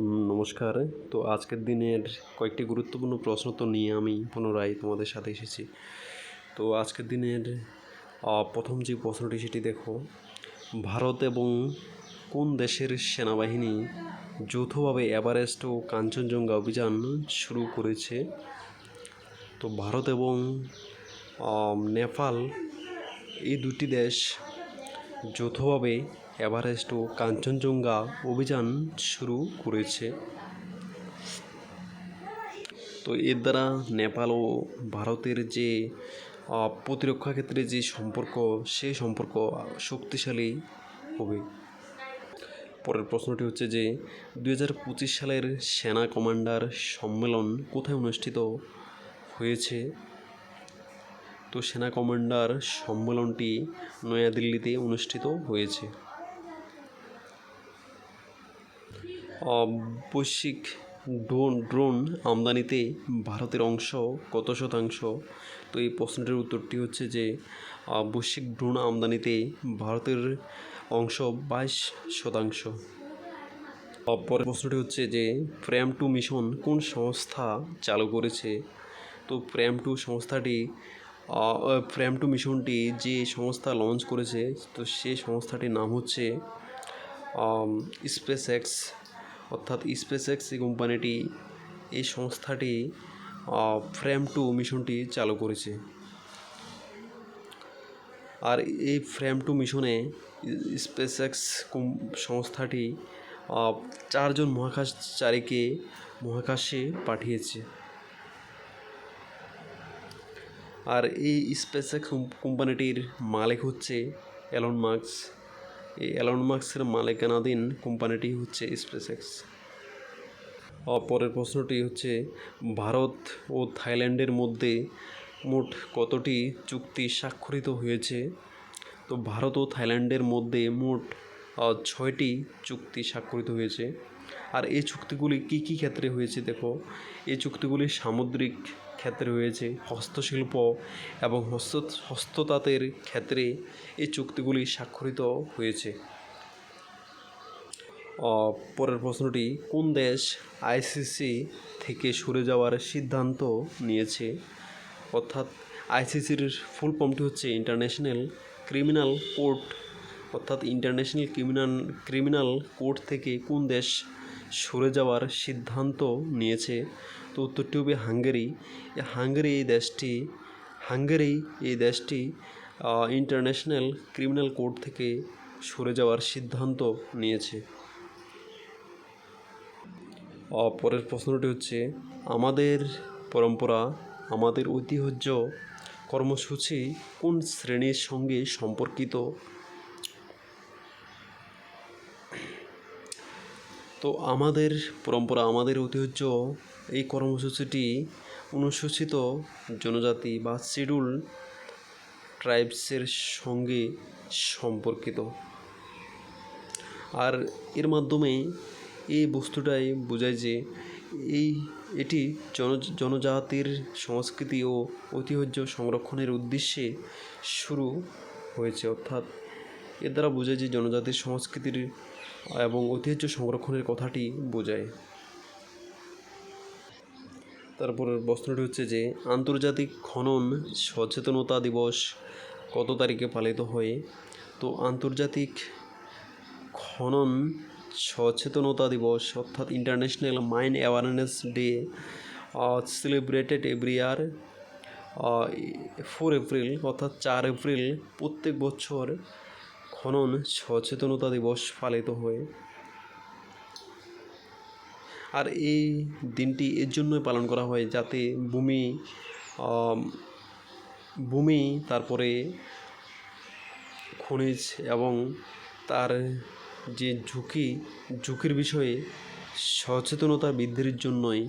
নমস্কার। তো আজকের দিনের কয়েকটি গুরুত্বপূর্ণ প্রশ্ন তো নিয়ে আমি পুনরায় তোমাদের সাথে এসেছি। তো আজকের দিনের প্রথম যে প্রশ্নটি সেটি দেখো। ভারত এবং কোন দেশের সেনাবাহিনী যৌথভাবে এভারেস্ট ও কাঞ্চনজঙ্ঘা অভিযান শুরু করেছে? তো ভারত এবং নেপাল, এই দুটি দেশ যৌথভাবে এভারেস্ট ও কাঞ্চনজঙ্ঘা অভিযান শুরু করেছে। তো এর দ্বারা নেপাল ও ভারতের যে প্রতিরক্ষা ক্ষেত্রে যে সম্পর্ক সেই সম্পর্ক শক্তিশালী হবে। পরের প্রশ্নটি হচ্ছে যে দু হাজার পঁচিশ সালের সেনা কমান্ডার সম্মেলন কোথায় অনুষ্ঠিত হয়েছে? তো সেনা কমান্ডার সম্মেলনটি নয়াদিল্লিতে অনুষ্ঠিত হয়েছে। বৈশ্বিক ড্রোন ড্রোন আমদানিতে ভারতের অংশ কত শতাংশ? তো এই প্রশ্নটির উত্তরটি হচ্ছে যে বৈশ্বিক ড্রোন আমদানিতে ভারতের অংশ বাইশ শতাংশ। পরের প্রশ্নটি হচ্ছে যে, প্র্যাম টু মিশন কোন সংস্থা চালু করেছে? তো প্র্যাম টু সংস্থাটি প্র্যাম টু মিশনটি যে সংস্থা লঞ্চ করেছে, তো সেই সংস্থাটির নাম হচ্ছে স্পেস এক্স অর্থাৎ স্পেস এক্স এই কোম্পানিটি এই সংস্থাটি ফ্রেম টু মিশনটি চালু করেছে। আর এই ফ্রেম টু মিশনে স্পেস এক্স সংস্থাটি চারজন মহাকাশচারীকে মহাকাশে পাঠিয়েছে। আর এই স্পেস কোম্পানিটির মালিক হচ্ছে অ্যালন মার্কস এই অ্যালন মার্কসের মালিকানাধীন কোম্পানিটি হচ্ছে স্পেস এক্স পরের প্রশ্নটি হচ্ছে, ভারত ও থাইল্যান্ডের মধ্যে মোট কতটি চুক্তি স্বাক্ষরিত হয়েছে? তো ভারত ও থাইল্যান্ডের মধ্যে মোট ছয়টি চুক্তি স্বাক্ষরিত হয়েছে। আর এই চুক্তিগুলি কি কি ক্ষেত্রে হয়েছে দেখো? এই চুক্তিগুলি সামুদ্রিক ক্ষেত্রে হয়েছে হস্তশিল্প এবং হস্ত হস্ততাঁতের ক্ষেত্রে এই চুক্তিগুলি স্বাক্ষরিত হয়েছে। পরের প্রশ্নটি, কোন দেশ আইসিসি থেকে সরে যাওয়ার সিদ্ধান্ত নিয়েছে? অর্থাৎ আইসিসির ফুল ফর্মটি হচ্ছে ইন্টারন্যাশনাল ক্রিমিনাল কোর্ট। অর্থাৎ ইন্টারন্যাশনাল ক্রিমিনাল ক্রিমিনাল কোর্ট থেকে কোন দেশ সরে যাওয়ার সিদ্ধান্ত নিয়েছে। তো উত্তরটি হবে হাঙ্গেরি হাঙ্গেরি এই দেশটি, হাঙ্গেরি এই দেশটি ইন্টারন্যাশনাল ক্রিমিনাল কোর্ট থেকে সরে যাওয়ার সিদ্ধান্ত নিয়েছে। পরের প্রশ্নটি হচ্ছে, আমাদের পরম্পরা, আমাদের ঐতিহ্য কর্মসূচি কোন শ্রেণির সঙ্গে সম্পর্কিত? তো আমাদের পরম্পরা, আমাদের ঐতিহ্য, এই কর্মসূচিটি অনুসূচিত জনজাতি বা শিডিউল ট্রাইবসের সঙ্গে সম্পর্কিত। আর এর মাধ্যমে এই বস্তুটাই বোঝায় যে এই, এটি জন, জনজাতির সংস্কৃতি ও ঐতিহ্য সংরক্ষণের উদ্দেশ্যে শুরু হয়েছে। অর্থাৎ এর দ্বারা বোঝায় যে জনজাতির সংস্কৃতির এবং ঐতিহ্য সংরক্ষণের কথাটি বোঝায়। তারপরের প্রশ্নটি হচ্ছে যে, আন্তর্জাতিক খনন সচেতনতা দিবস কত তারিখে পালিত হয়? তো আন্তর্জাতিক খনন সচেতনতা দিবস অর্থাৎ international mine awareness day celebrated every year four April অর্থাৎ চার এপ্রিল প্রত্যেক বছর খনন সচেতনতা দিবস পালিত হয়। আর এই দিনটি এর জন্যই পালন করা হয় যাতে ভূমি ভূমি তারপরে খনিজ এবং তার যে ঝুঁকি, ঝুঁকির বিষয়ে সচেতনতা বৃদ্ধির জন্যই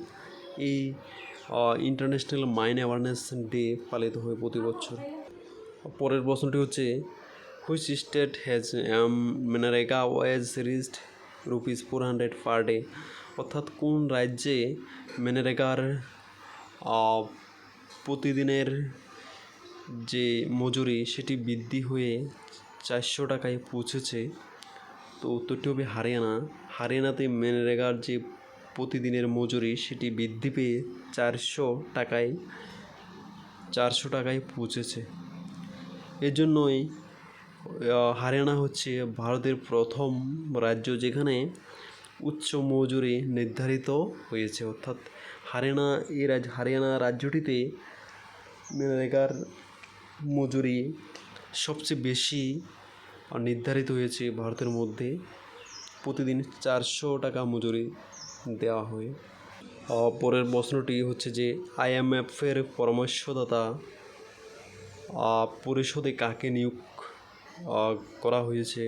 এই ইন্টারন্যাশনাল মাইন অ্যাওয়ারনেস ডে পালিত হয় প্রতি বছর। পরের প্রশ্নটি হচ্ছে which state has MNREGA wage reached rupees four hundred per day অর্থাৎ কোন রাজ্যে মেনারেগার প্রতিদিনের যে মজুরি সেটি বৃদ্ধি হয়ে চারশো টাকায় পৌঁছেছে? তো উত্তরটি হবে হরিয়ানা। হরিয়ানাতে মেনরেগার যে প্রতিদিনের মজুরি সেটি বৃদ্ধি পেয়ে চারশো টাকায় চারশো টাকায় পৌঁছেছে। এর জন্যই আহ, হরিয়ানা হচ্ছে ভারতের প্রথম রাজ্য যেখানে উচ্চ মজুরি নির্ধারিত হয়েছে। অর্থাৎ হরিয়ানা এই রাজ হরিয়ানা রাজ্যটিতে মেনরেগার মজুরি সবচেয়ে বেশি নির্ধারিত হয়েছে ভারতের মধ্যে। প্রতিদিন চারশো টাকা মজুরি দেওয়া হয়। পরের প্রশ্নটি হচ্ছে যে আইএমএফের পরামর্শদাতা পরিষদে কাকে নিয়োগ করা হয়েছে।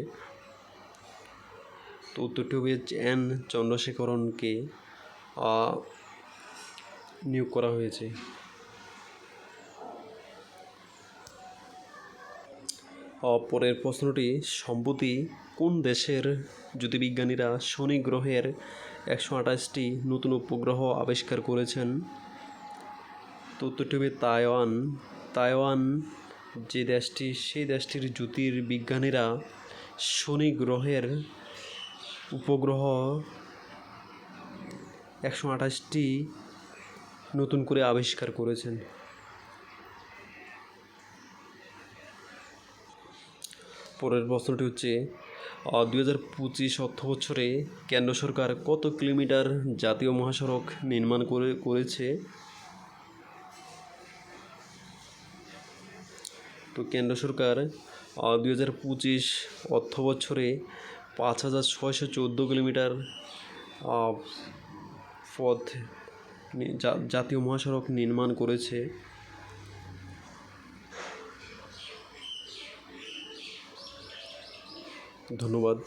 তো উত্তরটি হবে এন চন্দ্রশেখরনকে নিয়োগ করা হয়েছে। পরের প্রশ্নটি, সম্প্রতি কোন দেশের জ্যোতির্বিজ্ঞানীরা শনি গ্রহের একশো আঠাশটি নতুন উপগ্রহ আবিষ্কার করেছেন? তো উত্তরটি হবে তাইওয়ান তাইওয়ান যে দেশটি, সেই দেশটির জ্যোতির্বিজ্ঞানীরা শনি গ্রহের উপগ্রহ একশো আঠাশটি নতুন করে আবিষ্কার করেছেন। পরের প্রশ্নটি হচ্ছে দুই হাজার পঁচিশ অর্থ বছরে কেন্দ্র সরকার কত কিলোমিটার জাতীয় মহাসড়ক নির্মাণ করে, করেছে? তো কেন্দ্র সরকার দুই হাজার পঁচিশ অর্থ বছরে পাঁচ হাজার ছয়শো চোদ্দ কিলোমিটার পথ জাতীয় মহাসড়ক নির্মাণ করেছে। ধন্যবাদ।